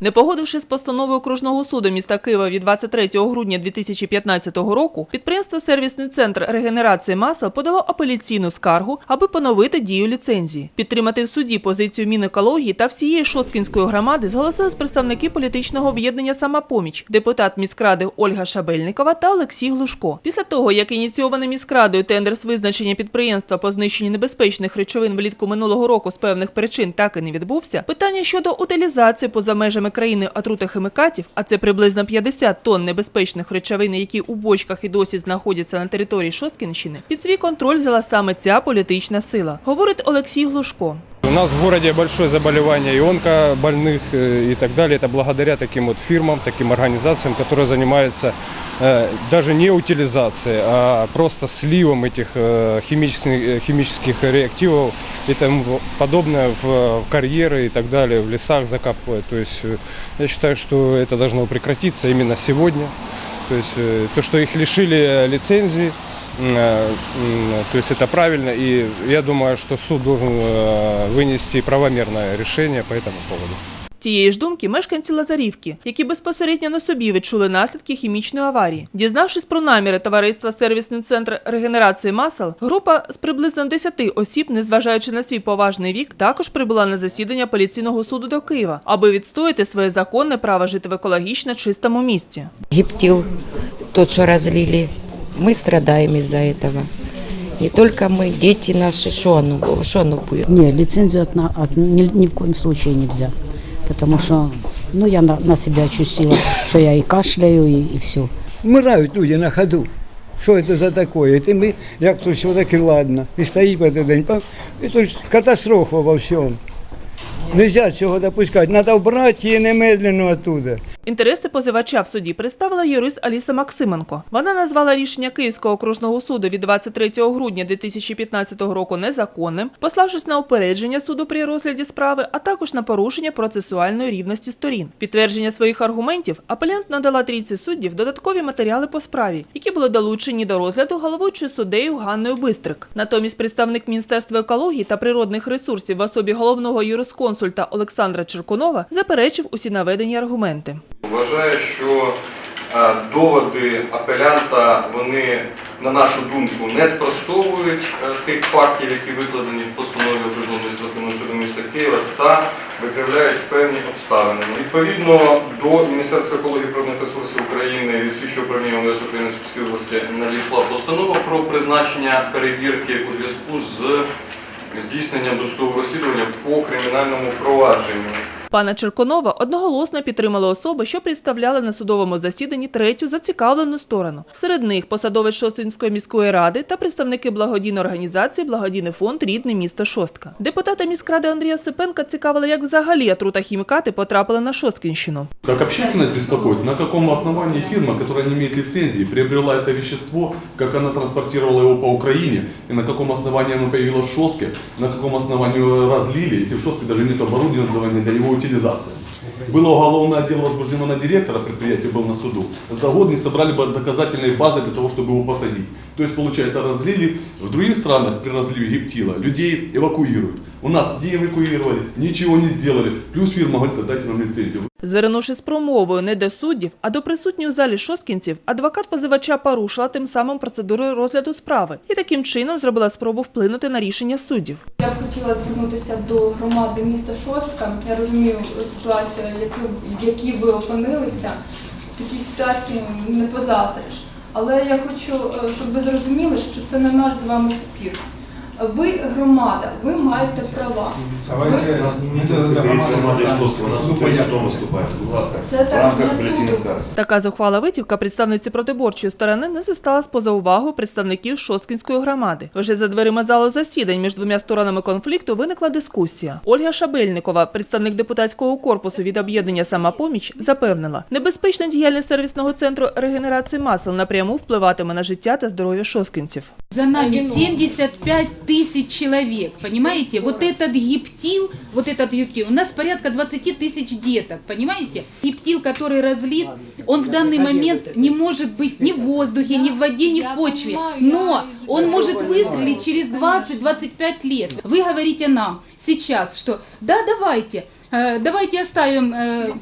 Не погодившись з постановою окружного суду міста Києва від 23 грудня 2015 року, підприємство «Сервісний центр регенерації масел» подало апеляційну скаргу, аби поновити дію ліцензії. Підтримати в суді позицію Мінекології та всієї Шосткінської громади зголосились представники політичного об'єднання «Самопоміч», депутат міськради Ольга Шабельникова та Олексій Глушко. Після того, як ініційований міськрадою тендер з визначення підприємства по знищенню небезпечних речовин влітку минулого року з певних причин так і не відбувся, питання щодо утилізації поза межами країни отрута отрутохімікатів, а це приблизно 50 тонн небезпечних речовин, які у бочках і досі знаходяться на території Шосткінщини, під свій контроль взяла саме ця політична сила, говорить Олексій Глушко. У нас в городе большое заболевание и онкобольных э, и так далее. Это благодаря таким вот фирмам, таким организациям, которые занимаются э, даже не утилизацией, а просто сливом этих э, химических, э, химических реактивов и тому подобное в, в карьеры и так далее, в лесах закапывают. То есть э, я считаю, что это должно прекратиться именно сегодня. То есть э, то, что их лишили э, лицензии, м, э, м, то есть это правильно, и я думаю, что суд должен э, вынести правомерное решение по этому поводу. Тієї ж думки мешканці Лазарівки, які безпосередньо на собі відчули наслідки хімічної аварії. Дізнавшись про наміри товариства «Сервісний центр регенерації масел», група з приблизно 10 осіб, незважаючи на свій поважний вік, також прибула на засідання апеляційного суду до Києва, аби відстояти своє законне право жити в екологічно чистому місті. гептил, тот, что разлили, мы страдаем из-за этого. Не только мы, дети наши, что оно, что оно будет? Не, лицензию от, на- от- ни, ни в коем случае нельзя. Потому что, ну, я на, на себя ощутила, что я и кашляю, и, и все. Вмирають люди на ходу. Що це за таке? І ми, як то все таки ладно. І стоїть по цей день. Па- І тут ж катастрофа во всьому. Нельзя цього допускати. Треба вбрати її немедленно оттуда. Інтереси позивача в суді представила юрист Аліса Максименко. Вона назвала рішення Київського окружного суду від 23 грудня 2015 року незаконним, пославшись на упередження суду при розгляді справи, а також на порушення процесуальної рівності сторін. Підтвердження своїх аргументів апелянт надала трійці суддів додаткові матеріали по справі, які були долучені до розгляду головуючою суддею Ганною Бистрик. Натомість представник Міністерства екології та природних ресурсів в особі головного юрисконсульта Олександра Черкунова заперечив усі наведені аргументи. Вважаю, що е, доводи апелянта вони, на нашу думку, не спростовують е, тих фактів, які викладені в постанові окружного адміністративного суду міста Києва, та виявляють певні обставини. Відповідно до Міністерства екології і природних ресурсів України від слідчого управління МВС України Сумській області надійшла постанова про призначення перевірки у зв'язку з здійсненням досудового розслідування по кримінальному провадженню. Пана Черконова одноголосно підтримали особи, що представляли на судовому засіданні третю зацікавлену сторону. Серед них посадовець Шостинської міської ради та представники благодійної організації Благодійний фонд Рідне місто Шостка. Депутата міськради Андрія Сипенка цікавило, як взагалі отрутахімікати потрапили на Шосткінщину. Как общественность беспокоит, на каком основании фирма, которая не имеет лицензии, приобрела это вещество, как она транспортировала его по Украине, и на каком основании оно появилось в Шоске, на каком основании разлили, если в Шоске даже нет оборудования для его утилизации. Было уголовное дело возбуждено на директора предприятия, был на суду. За год не собрали бы доказательные базы для того, чтобы его посадить. То есть, получается, разлили. В других странах при разливе гептила людей эвакуируют. У нас не эвакуировали, ничего не сделали. Плюс фирма говорит, дайте нам лицензию. Звернувшись з промовою не до суддів, а до присутніх в залі шосткінців, адвокат позивача порушила тим самим процедуру розгляду справи і таким чином зробила спробу вплинути на рішення суддів. Я б хотіла звернутися до громади міста Шостка. Я розумію ситуацію, в якій ви опинилися. Такій ситуації не позаздриш. Але я хочу, е, щоб ви зрозуміли, що це не наш з вами спір. Ви громада, ви маєте права. Громади у нас тут судом виступає, будь ласка, Це в рамках скарги. Така зухвала витівка представниці протиборчої сторони не зосталась поза увагою представників Шосткінської громади. Вже за дверима залу засідань між двома сторонами конфлікту виникла дискусія. Ольга Шабельникова, представник депутатського корпусу від об'єднання «Самопоміч», запевнила, небезпечна діяльність сервісного центру регенерації масел напряму впливатиме на життя та здоров'я шосткінців. За нами 75 тысяч человек, понимаете? Вот этот гептил, вот этот гептил, у нас порядка 20 тысяч деток, понимаете? Гептил, который разлит, он в данный момент не может быть ни в воздухе, ни в воде, ни в почве. Но Он может выстрелить через 20-25 лет. Вы говорите нам сейчас, что да, давайте, э, давайте оставим э,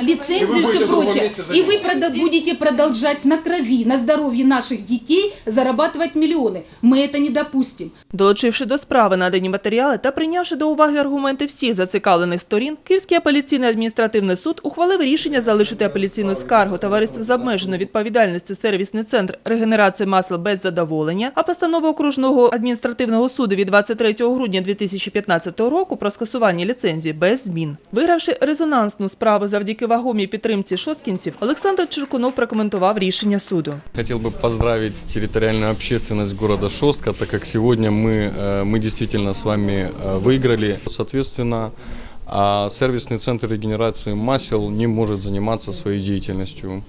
лицензию и все прочее. И вы прода- будете продолжать на крови, на здоровье наших детей зарабатывать миллионы. Мы это не допустим. Долучивши до справи надані матеріали та прийнявши до уваги аргументи всіх зацікавлених сторін, Київський апеляційний адміністративний суд ухвалив рішення залишити апеляційну скаргу товариства з обмеженою відповідальністю сервісний центр регенерації масел без задоволення, а постанову окружного адміністративного суду від 23 грудня 2015 року про скасування ліцензії без змін. Вигравши резонансну справу завдяки вагомій підтримці шосткінців, Олександр Черкунов прокоментував рішення суду. Хотел бы поздравить территориальную общественность города Шостка, так как сегодня мы, э, мы действительно с вами э, выиграли. Соответственно, а сервисный центр регенерации масел не может заниматься своей деятельностью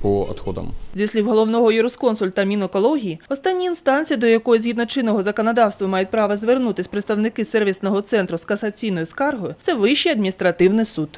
по відходам. Зі слів головного юрисконсульта Мінекології, останні інстанції, до якої згідно чинного законодавства мають право звернутись представники сервісного центру з касаційною скаргою, це Вищий адміністративний суд.